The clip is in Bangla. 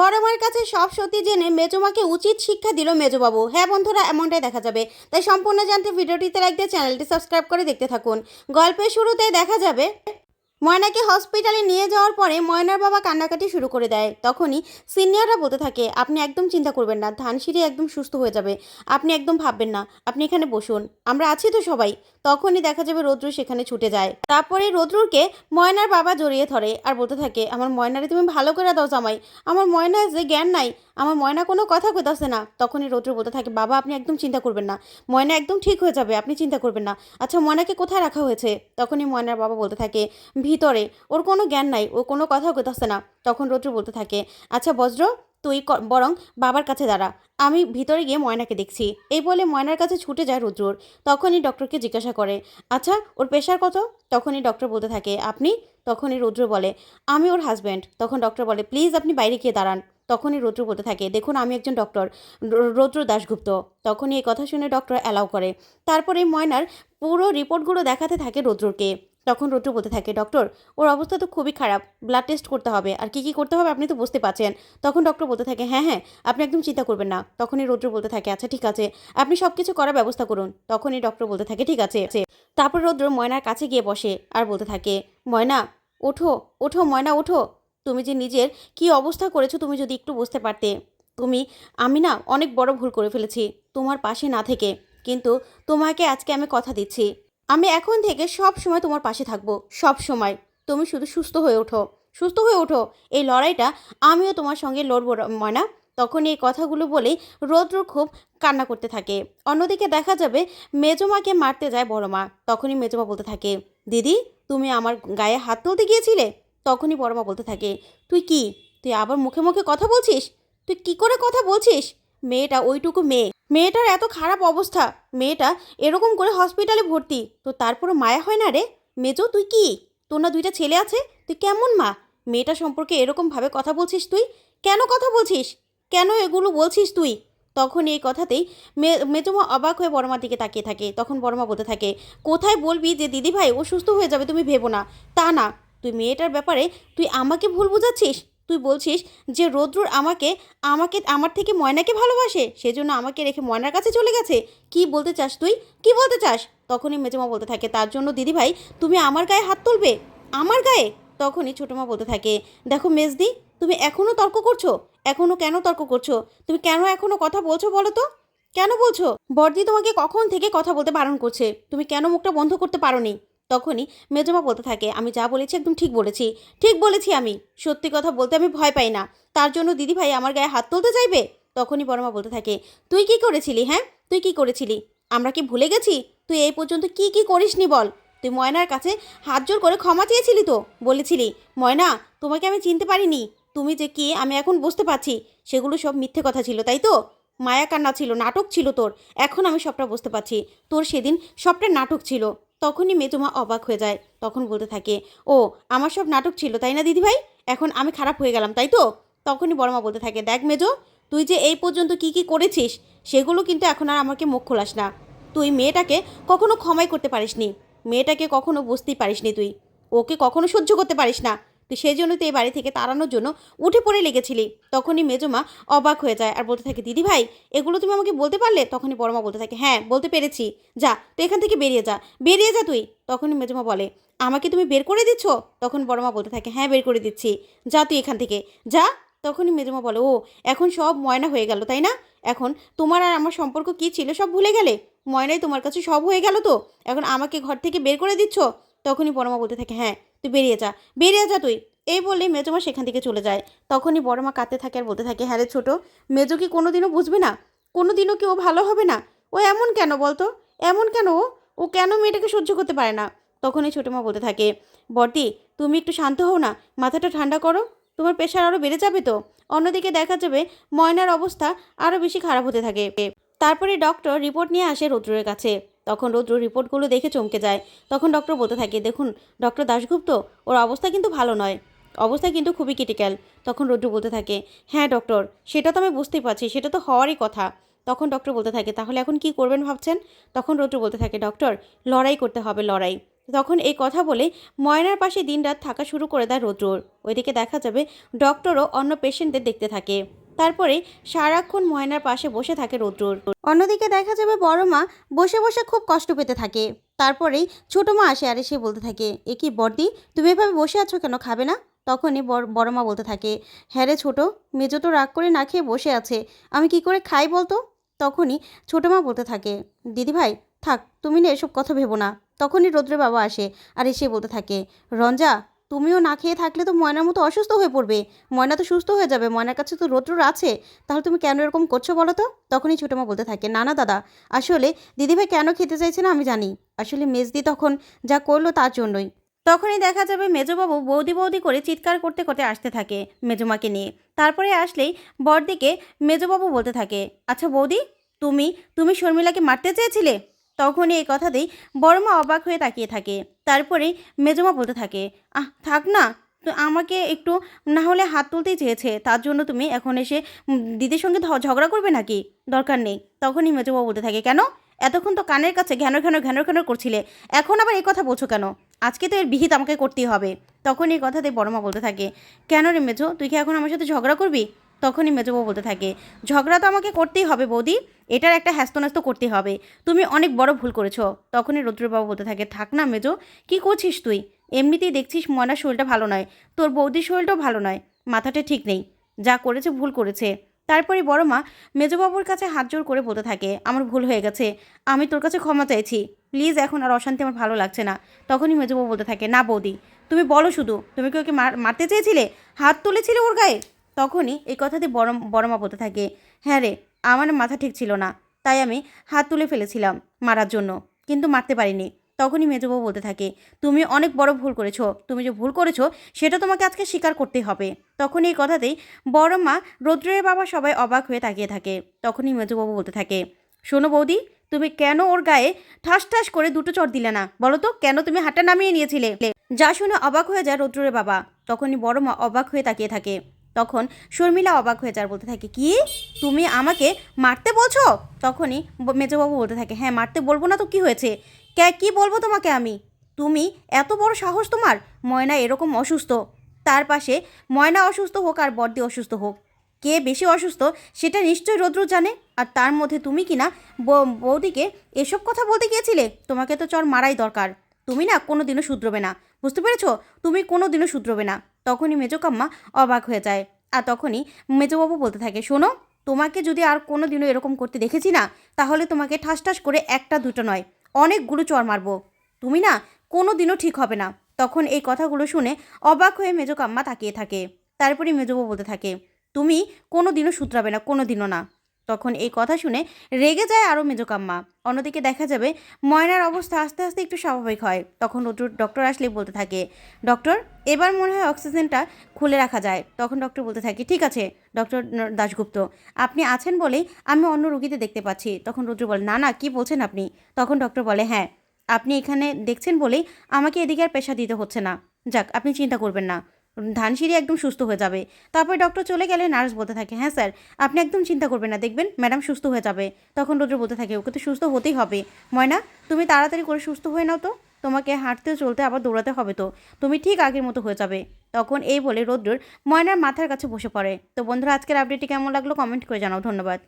বড় মায়ের কাছে সব সত্যি জেনে মেজোমাকে উচিত শিক্ষা দিল মেজোবাবু। হ্যাঁ বন্ধুরা, এমনটাই দেখা যাবে। তাই সম্পূর্ণ জানতে ভিডিওটিতে লাইক দিয়ে চ্যানেলটি সাবস্ক্রাইব করে দেখতে থাকুন। গল্পের শুরুতে দেখা যাবে ময়নাকে হসপিটালে নিয়ে যাওয়ার পরে ময়নার বাবা কান্নাকাটি শুরু করে দেয়। তখনই সিনিয়ররা বলতে থাকে, আপনি একদম চিন্তা করবেন না ধানসিঁড়ি একদম সুস্থ হয়ে যাবে। আপনি একদম ভাববেন না, আপনি এখানে বসুন, আমরা আছি তো সবাই। তখনই দেখা যাবে রৌদ্র সেখানে ছুটে যায়। তারপরে রৌদ্রকে ময়নার বাবা জড়িয়ে ধরে আর বলতে থাকে, আমার ময়নারে তুমি ভালো করে দাও জামাই, আমার ময়নার যে জ্ঞান নাই আমার ময়না কোনো কথা কইতাছে না। তখনই রৌদ্র বলতে থাকে, বাবা, আপনি একদম চিন্তা করবেন না। ময়না একদম ঠিক হয়ে যাবে, আপনি চিন্তা করবেন না। আচ্ছা ময়নাকে কোথায় রাখা হয়েছে? তখনই ময়নার বাবা বলতে থাকে, ভিতরে, ওর কোনো জ্ঞান নাই, ও কোনো কথা কইতাছে না। তখন রৌদ্র বলতে থাকে আচ্ছা বজ্র, তুই বরং বাবার কাছে দাঁড়া। আমি ভিতরে গিয়ে ময়নাকে দেখছি। এই বলে ময়নার কাছে ছুটে যায় রুদ্রর। তখনই ডক্টরকে জিজ্ঞাসা করে আচ্ছা ওর প্রেশার কত? তখনই ডক্টর বলতে থাকে, আপনি? তখনই রুদ্র বলে, আমি ওর হাজব্যান্ড তখন ডক্টর বলে, প্লিজ, আপনি বাইরে গিয়ে দাঁড়ান। তখনই রৌদ্র বলতে থাকে, দেখুন, আমি একজন ডক্টর রৌদ্র দাশগুপ্ত। তখনই এই কথা শুনে ডক্টর অ্যালাউ করে। তারপরে ময়নার পুরো রিপোর্টগুলো দেখাতে থাকে রৌদ্রকে। তখন রৌদ্র বলতে থাকে ডক্টর ওর অবস্থা তো খুবই খারাপ ব্লাড টেস্ট করতে হবে, আর কি কি করতে হবে আপনি তো বুঝতে পারছেন। তখন ডক্টর বলতে থাকে হ্যাঁ হ্যাঁ আপনি একদম চিন্তা করবেন না। তখনই রৌদ্র বলতে থাকে আচ্ছা ঠিক আছে, আপনি সব কিছু করার ব্যবস্থা করুন। তখনই ডক্টর বলতে থাকে, ঠিক আছে। তারপর রৌদ্র ময়নার কাছে গিয়ে বসে আর বলতে থাকে, ময়না, ওঠো ওঠো ময়না, ওঠো। তুমি যে নিজের কি অবস্থা করেছ তুমি যদি একটু বুঝতে পারতে। তুমি, আমি না অনেক বড় ভুল করে ফেলেছি, তোমার পাশে না থেকে। কিন্তু তোমাকে আজকে আমি কথা দিচ্ছি। আমি এখন থেকে সব সময় তোমার পাশে থাকব, সব সময়। তুমি শুধু সুস্থ হয়ে ওঠো, সুস্থ হয়ে ওঠো। এই লড়াইটা আমিও তোমার সঙ্গে লড়বো ময়না। তখন এই কথাগুলো বলেই রৌদ্র খুব কান্না করতে থাকে। অন্যদিকে দেখা যাবে মেজমাকে মারতে যায় বড় মা। তখনই মেজমা বলতে থাকে, দিদি, তুমি আমার গায়ে হাত তুলতে গিয়েছিলে? তখনই বড় মা বলতে থাকে, তুই কি? তুই আবার মুখে মুখে কথা বলছিস? তুই কি করে কথা বলছিস? মেয়েটা ওইটুকু মেয়ে। মেয়েটার এত খারাপ অবস্থা। মেয়েটা এরকম করে হসপিটালে ভর্তি। তো তারপরে মায়া হয় না রে? মেজো, তুই কি? তোর না দুইটা ছেলে আছে? তুই কেমন মা? মেয়েটা সম্পর্কে এরকমভাবে কথা বলছিস তুই? কেন কথা বলছিস? কেন এগুলো বলছিস তুই? তখন এই কথাতেই মেজমা অবাক হয়ে বড়মার দিকে তাকিয়ে থাকে। তখন বড়মা বলতে থাকে, কোথায় বলবি যে দিদি ভাই ও সুস্থ হয়ে যাবে তুমি ভেবো না। তা না তুই মেয়েটার ব্যাপারে তুই আমাকে ভুল বুঝাচ্ছিস? তুই বলছিস যে রৌদ্রুর আমাকে আমাকে, আমার থেকে ময়নাকে ভালোবাসে, সেজন্য আমাকে রেখে ময়নার কাছে চলে গেছে। কি বলতে চাস তুই? কি বলতে চাস? তখনই মেজমা বলতে থাকে, তার জন্য দিদিভাই, তুমি আমার গায়ে হাত তুলবে? আমার গায়ে? তখনই ছোটো মা বলতে থাকে, দেখো মেজদি, তুমি এখনও তর্ক করছ? এখনও কেন তর্ক করছ? তুমি কেন এখনও কথা বলছো বলো তো? কেন বলছো? বর্দি তোমাকে কখন থেকে কথা বলতে বারণ করছে? তুমি কেন মুখটা বন্ধ করতে পারোনি? তখনই মেজমা বলতে থাকে, আমি যা বলেছি একদম ঠিক বলেছি। ঠিক বলেছি আমি। সত্যি কথা বলতে আমি ভয় পাই না। তার জন্য দিদি ভাই আমার গায়ে হাত তুলতে চাইবে? তখনই বড়মা বলতে থাকে, তুই কি করেছিলি হ্যাঁ? তুই কি করেছিলি? আমরা কি ভুলে গেছি? তুই এই পর্যন্ত কি কি করিসনি বল? তুই ময়নার কাছে হাত জোর করে ক্ষমা চেয়েছিলি তো? বলেছিলি, ময়না, তোমাকে আমি চিনতে পারিনি। তুমি যে কি, আমি এখন বুঝতে পারছি। সেগুলো সব মিথ্যে কথা ছিল, তাই তো? মায়া কান্না ছিল, নাটক ছিল তোর। এখন আমি সবটা বুঝতে পারছি। তোর সেদিন সবটা নাটক ছিল। তখনই মেজমা অবাক হয়ে যায়। তখন বলতে থাকে, ও, আমার সব নাটক ছিল, তাই না দিদিভাই? এখন আমি খারাপ হয়ে গেলাম, তাই তো? তখনই বড়মা বলতে থাকে, দেখ মেজো, তুই যে এই পর্যন্ত কি কি করেছিস, সেগুলো কিন্তু এখন আর আমাকে মুখ খোলাস না। তুই মেয়েটাকে কখনো ক্ষমাই করতে পারিসনি। মেয়েটাকে কখনো বুঝতেই পারিসনি তুই। ওকে কখনো সহ্য করতে পারিস না। তুই সেই জন্য তুই এই বাড়ি থেকে তাড়ানোর জন্য উঠে পড়ে লেগেছিলি। তখনই মেজমা অবাক হয়ে যায় আর বলতে থাকে, দিদি ভাই, এগুলো তুমি আমাকে বলতে পারলে? তখনই বড়মা বলতে থাকে হ্যাঁ বলতে পেরেছি। যা তো এখান থেকে বেরিয়ে যা। বেরিয়ে যা তুই! তখনই মেজমা বলে, আমাকে তুমি বের করে দিচ্ছ? তখন বড়মা বলতে থাকে হ্যাঁ বের করে দিচ্ছি। যা তুই এখান থেকে। যা! তখনই মেজমা বলে, ও, এখন সব ময়না হয়ে গেল, তাই না? এখন তোমার আর আমার সম্পর্ক কী ছিল সব ভুলে গেলে? ময়নাই তোমার কাছে সব হয়ে গেল তো? এখন আমাকে ঘর থেকে বের করে দিচ্ছ? তখনই বড়মা বলতে থাকে হ্যাঁ তুই বেরিয়ে যা বেরিয়ে যা তুই। এই বললেই মেজমা সেখান থেকে চলে যায়। তখনই বড় মা কাঁদতে থাকে আর বলতে থাকে হ্যাঁ রে ছোটো, মেজো কি কোনো দিনও বুঝবে না? কোনো দিনও কি ও ভালো হবে না? ও এমন কেন বলতো? এমন কেন ও? ও কেন মেয়েটাকে সহ্য করতে পারে না? তখনই ছোটো মা বলতে থাকে, বর্দি, তুমি একটু শান্ত হও না, মাথাটা ঠান্ডা করো, তোমার প্রেশার আরও বেড়ে যাবে তো? অন্যদিকে দেখা যাবে ময়নার অবস্থা আরও বেশি খারাপ হতে থাকে। তারপরে ডক্টর রিপোর্ট নিয়ে আসে রৌদ্রের কাছে। তখন রৌদ্র রিপোর্টগুলো দেখে চমকে যায়। তখন ডক্টর বলতে থাকে, দেখুন, ডক্টর দাশগুপ্ত, ওর অবস্থা কিন্তু ভালো নয়। অবস্থা কিন্তু খুবই ক্রিটিক্যাল। তখন রৌদ্র বলতে থাকে হ্যাঁ ডক্টর, সেটা তো আমি বুঝতেই পারছি, সেটা তো হওয়ারই কথা। তখন ডক্টর বলতে থাকে, তাহলে এখন কি করবেন ভাবছেন? তখন রৌদ্র বলতে থাকে, ডক্টর, লড়াই করতে হবে, লড়াই। তখন এই কথা বলে ময়নার পাশে দিনরাত থাকা শুরু করে দেয় রৌদ্রর। ওইদিকে দেখা যাবে, ডক্টরও অন্য পেশেন্টদের দেখতে থাকে। তারপরে সারাক্ষণ ময়নার পাশে বসে থাকে রৌদ্রর। অন্যদিকে দেখা যাবে বড় মা বসে বসে খুব কষ্ট পেতে থাকে। তারপরেই ছোটো মা আসে আর এসে বলতে থাকে, এ কি বর্দি, তুমি এভাবে বসে আছো কেন? খাবে না? তখনই বড় মা বলতে থাকে হ্যাঁ রে ছোটো, মেজো তো রাগ করে না খেয়ে বসে আছে, আমি কি করে খাই বলতো? তখনই ছোটো মা বলতে থাকে, দিদি ভাই, থাক, তুমি না এসব কথা ভেবো না। তখনই রৌদ্রের বাবা আসে আর এসে বলতে থাকে, রঞ্জা তুমিও না খেয়ে থাকলে তো ময়নার মতো অসুস্থ হয়ে পড়বে। ময়না তো সুস্থ হয়ে যাবে, ময়নার কাছে তো রৌদ্র আছে। তাহলে তুমি কেন এরকম করছ বলো তো? তখনই ছোটো মা বলতে থাকে, না না, দাদা, আসলে দিদিভাই কেন খেতে চাইছে না আমি জানি। আসলে মেজদি তখন যা করল তার জন্যই। তখনই দেখা যাবে মেজবাবু বৌদি বৌদি করে চিৎকার করতে করতে আসতে থাকে মেজমাকে নিয়ে। তারপরে আসলেই বরদিকে মেজবাবু বলতে থাকে আচ্ছা বৌদি, তুমি তুমি শর্মিলাকে মারতে চেয়েছিলে? তখনই এই কথাতেই বড়মা অবাক হয়ে তাকিয়ে থাকে। তারপরেই মেজমা বলতে থাকে, আহ, থাক না, তো আমাকে একটু না হলে হাত তুলতেই চেয়েছে, তার জন্য তুমি এখন এসে দিদির সঙ্গে ঝগড়া করবে নাকি? দরকার নেই। তখনই মেজমা বলতে থাকে, কেন? এতক্ষণ তো কানের কাছে ঘ্যানর ঘ্যানর ঘ্যানর ঘ্যানর করছিলে, এখন আবার এই কথা বলছো কেন? আজকে তো এর বিহিত আমাকে করতেই হবে। তখন এই কথাতে বড়মা বলতে থাকে, কেন রে মেজো, তুই কি এখন আমার সাথে ঝগড়া করবি? তখনই মেজবউ বলতে থাকে, ঝগড়া তো আমাকে করতেই হবে বৌদি, এটার একটা হ্যাস্তন্যাস্ত করতে হবে, তুমি অনেক বড় ভুল করেছ। তখনই রুদ্রবাবু বলতে থাকে, থাক না মেজো, কি করছিস তুই? এমনিতেই দেখছিস ময়নার শরীরটা ভালো নয়, তোর বৌদির শরীরটাও ভালো নয়, মাথাটা ঠিক নেই, যা করেছে ভুল করেছে। তারপরে বড় মা মেজবাবুর কাছে হাত জোর করে বলতে থাকে, আমার ভুল হয়ে গেছে, আমি তোর কাছে ক্ষমা চাইছি, প্লিজ এখন আর অশান্তি আমার ভালো লাগছে না। তখনই মেজবাবু বলতে থাকে, না বৌদি, তুমি বলো শুধু, তুমি কি ওকে মার- মারতে চেয়েছিলে? হাত তুলেছিলে ওর গায়ে? তখনই এই কথাতে বড় বড় মা বলতে থাকে হ্যাঁ রে, আমার মাথা ঠিক ছিল না, তাই আমি হাত তুলে ফেলেছিলাম মারার জন্য, কিন্তু মারতে পারিনি। তখনই মেজবউ বলতে থাকে, তুমি অনেক বড় ভুল করেছ, তুমি যে ভুল করেছ, সেটা তোমাকে আজকে স্বীকার করতে হবে। তখন এই কথাতেই বড় মা রৌদ্রের বাবা সবাই অবাক হয়ে তাকিয়ে থাকে। তখনই মেজবাবু বলতে থাকে, শোনো বৌদি, তুমি কেন ওর গায়ে ঠাস ঠাস করে দুটো চড় দিলে না? বলো তো, কেন তুমি হাতটা নামিয়ে নিয়েছিলে? যা শুনে অবাক হয়ে যায় রৌদ্রের বাবা। তখনই বড় মা অবাক হয়ে তাকিয়ে থাকে। তখন শর্মিলা অবাক হয়ে যার বলতে থাকে, কি? তুমি আমাকে মারতে বলছো? তখনই মেজবাবু বলতে থাকে হ্যাঁ মারতে বলব না তো কি হয়েছে? কে, কি বলব তোমাকে আমি? তুমি এত বড় সাহস তোমার? ময়না এরকম অসুস্থ। তার পাশে ময়না অসুস্থ হোক আর বর্দি অসুস্থ হোক, কে বেশি অসুস্থ সেটা নিশ্চয়ই রৌদ্র জানে। আর তার মধ্যে তুমি কি না? বৌদিকে এসব কথা বলতে গিয়েছিলে? তোমাকে তো চর মারাই দরকার। তুমি না কোনো দিনও শুধরবে না। বুঝতে পেরেছ? তুমি কোনো দিনও শুধরবে না। তখনই মেজকাম্মা অবাক হয়ে যায়। আর তখনই মেজবাবু বলতে থাকে, শোনো, তোমাকে যদি আর কোনো দিনও এরকম করতে দেখেছি না, তাহলে তোমাকে ঠাস ঠাস করে একটা দুটো নয়, অনেকগুলো চর মারবো। তুমি না কোনো দিনও ঠিক হবে না। তখন এই কথাগুলো শুনে অবাক হয়ে মেজকাম্মা তাকিয়ে থাকে। তারপরে মেজবাবু বলতে থাকে, তুমি কোনো দিনও শুধরাবে না কোনো দিনও না। তখন এই কথা শুনে রেগে যায় আরও মেজকাম্মা অন্যদিকে দেখা যাবে, ময়নার অবস্থা আস্তে আস্তে একটু স্বাভাবিক হয়। তখন রোদ্র- ডক্টর আসলে বলতে থাকে, ডক্টর, এবার মনে হয় অক্সিজেনটা খুলে রাখা যায়। তখন ডক্টর বলতে থাকে, ঠিক আছে, ডক্টর দাশগুপ্ত, আপনি আছেন বলেই আমি অন্য রুগীতে দেখতে পাচ্ছি। তখন রুদ্র বলে, না না, কী বলছেন আপনি? তখন ডক্টর বলে হ্যাঁ আপনি এখানে দেখছেন বলেই আমাকে এদিকে আর পেশা দিতে হচ্ছে না। যাক, আপনি চিন্তা করবেন না। ধানসিঁড়ি একদম সুস্থ হয়ে যাবে। তারপর ডক্টর চলে গেলে নার্স বলতে থাকে হ্যাঁ স্যার আপনি একদম চিন্তা করবেন না, দেখবেন ম্যাডাম সুস্থ হয়ে যাবে। তখন রুদ্র বলতে থাকে, ওকে তো সুস্থ হতেই হবে। ময়না, তুমি তাড়াতাড়ি করে সুস্থ হয়ে নাও তো। তোমাকে হাঁটতে চলতে আবার দৌড়াতে হবে তো। তুমি ঠিক আগের মতো হয়ে যাবে। তখন এই বলে রৌদ্র ময়নার মাথার কাছে বসে পড়ে। তো বন্ধুরা, আজকের আপডেটটি কেমন লাগল? কমেন্ট করে জানাও। ধন্যবাদ।